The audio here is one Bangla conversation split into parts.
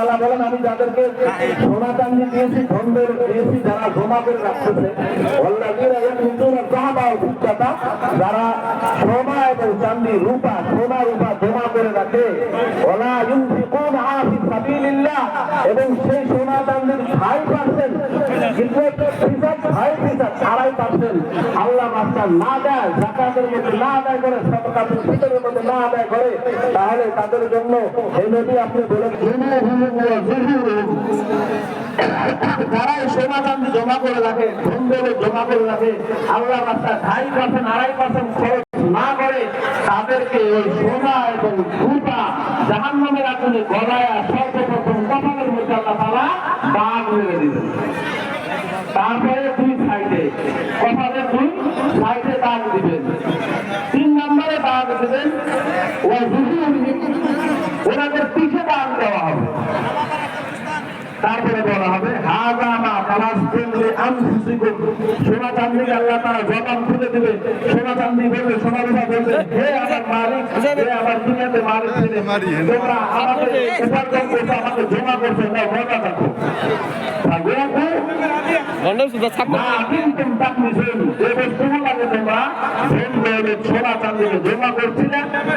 তাআলা বলেন, আমি যাদেরকে সোনা টাঙ্গি দিয়েছি, ধন্দের দিয়েছি, যারা জমা করে রাখতেছে যারা সোনা এবং চান্দি রূপা, সোনা রূপা জমা করে রাখে এবং সেই সোনা চাঁদির 5% কিন্তু ফিসাদ 5% আড়াই পার্সেন্ট আল্লাহ রাস্তা না দেয়, জাকাতের মধ্যে না আদায় করে এই সোনা চাঁদি জমা করে রাখে, ধন জমা করে রাখে, আল্লাহ রাস্তা ঢাই পার্সেন্ট আড়াই পার্সেন্ট খরচ না করে, তাদেরকে ওই সোনা এবং রূপা জাহান নামের আগুনে গলায় সর্বপ্রথম কপালের মধ্যে আল্লাহ তালা বাঘ মেরে দিলেন। তারপরে দুই সাইডে, কপালের দুই সাইডে দাগ দিবেন। তিন নম্বরে দাগ দিবেন ও ওনাদের পিঠে দাগ দেওয়া হবে। তারপরে বলা হবে হাজামা তালাস্তুল্লি আনফুসিকুম সোনা চাঁদিকে আল্লাহ তারা জবান খুলে দিবে। সোনা চাঁদি বলবে সোনা রূপা বলবে হে আমার মালিক হে আমার দুনিয়াতে মালিক ছিলে তোমরা আমাকে উপার্জন করছ আমাকে জমা করছ না মজা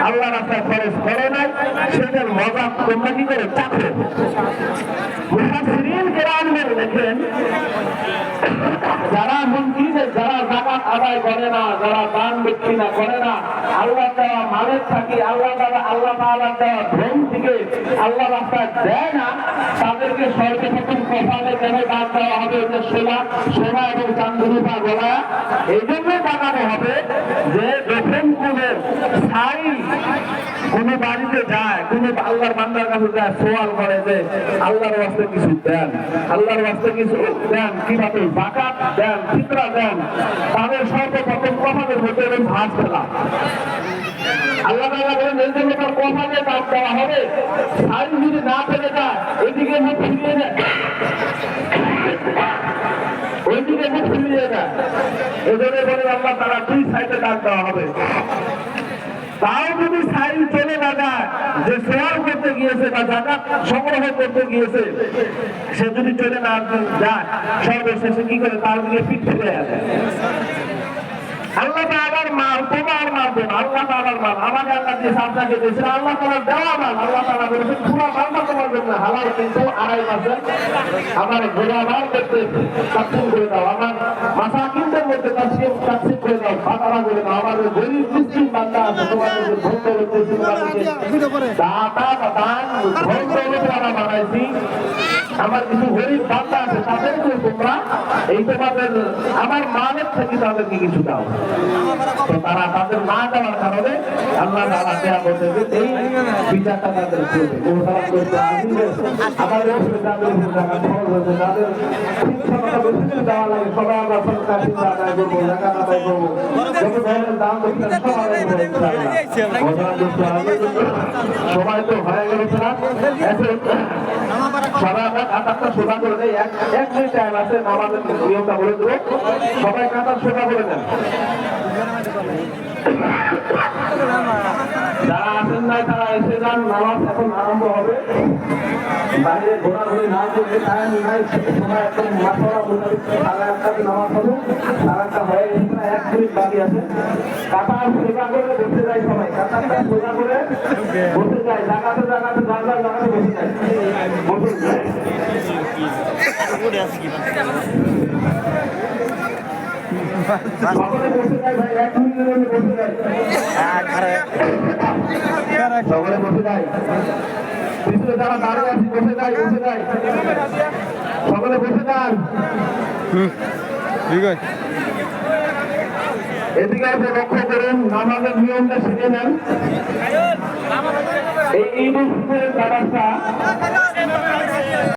আল্লাহ রাস্তায় খরচ করো নাই সেটার মজা তোমরা কি করে? চাকো যারা মন্ত্রীদের যারা জাকাত আদায় করে না, যারা দান দক্ষিণা করে না, আল্লাহ দেওয়া মালের থাকি, আল্লাহ দেওয়া আল্লাহ তাআলা দেওয়া ধন থেকে আল্লাহ রাস্তায় দেয় না, তাদেরকে সর্বপ্রথম কপালে কেন দান দেওয়া হবে যে সোনা সোনা এবং চান্দুরূপা গলা। এই জন্যই দেখানো হবে যে যখন কোনো কোন বাড়িতে যায়, কোন আল্লাহর বান্দার কাছে যায় সোয়াল করে যে আল্লাহর বাস্তে কিছু দেন। আল্লাহর বাস্তে কিছু দেন, কীভাবে বাকাত দেন চিত্রা দেন, তাদের সর্বপ্রথম কপালের মধ্যে এবং ভাত ফেলা। আল্লাহ তাআলা বলেন এই জন্য হবে। না ফেলে যায়, এদিকে তাও যদি সাইল চলে না যায় যে শেয়ার করতে গিয়েছে বা জাকাত সংগ্রহ করতে গিয়েছে সে যদি চলে না যায় সর্বশেষে কি করে তার দিকে পিঠ আসে আল্লাহ মাল তোমার মাল দেন আল্লাহ তাআলার মাল আমাকে আল্লাহ দিয়ে আপনাকে দিয়েছেন আল্লাহ তাআলার দেওয়া মাল আল্লাহ তাআলা বলেছেন পুরো মালটা তোমার জন্য হালাল কিন্তু আড়াই মাসে আমার ঘোড়া মাল করতে তাকসিম করে দাও, আমার মাথা মাসাকিনদের মধ্যে তাকসিম তাকসিম করে দাও ফাতারা করে দাও। আমার গরিব মিসকিন বান্দা আছে, তোমাদের যে ধন দৌলত তোমাদেরকে দাতা বা আমরা বানাইছি। আমার কিছু গরিব বান্দা আছে তাদেরকে তোমরা এই তোমাদের আমার মালের থেকে তাদেরকে কিছু দাও। তো তারা তাদের না দেওয়ার কারণে আল্লাহ তারা দেয়া বলতে যে, এই বিচারটা তাদের লাগে। সবাই তো হয়ে গেল না? সবাই আমরা কাতারটা সোজা করে দেয়। এক এক টাইম আছে, নামাজের বলে দেবো। সবাই কাতার সোজা করে দেন। যারা আসেন নাই, তারা এসে যান, নামাজ এখন আরম্ভ হবে। বাইরে ঘোরাঘুরি না করলে টাইম নাই একদম মাথা মোটামুটি সাড়ে আটটাতে নামাজ হবে। সাড়ে আটটা হয়ে গেছে, প্রায় এক মিনিট বাকি আছে। কাতার সোজা বসে যায় সবাই। কাতারটা সোজা করে। জায়গাতে জায়গাতে যার জায়গাতে বসে যায় ঠিক আছে এদিকে লক্ষ্য করুন নামাজের নিয়মটা শিখে নেন। এই ঈদ ব্যাপারটা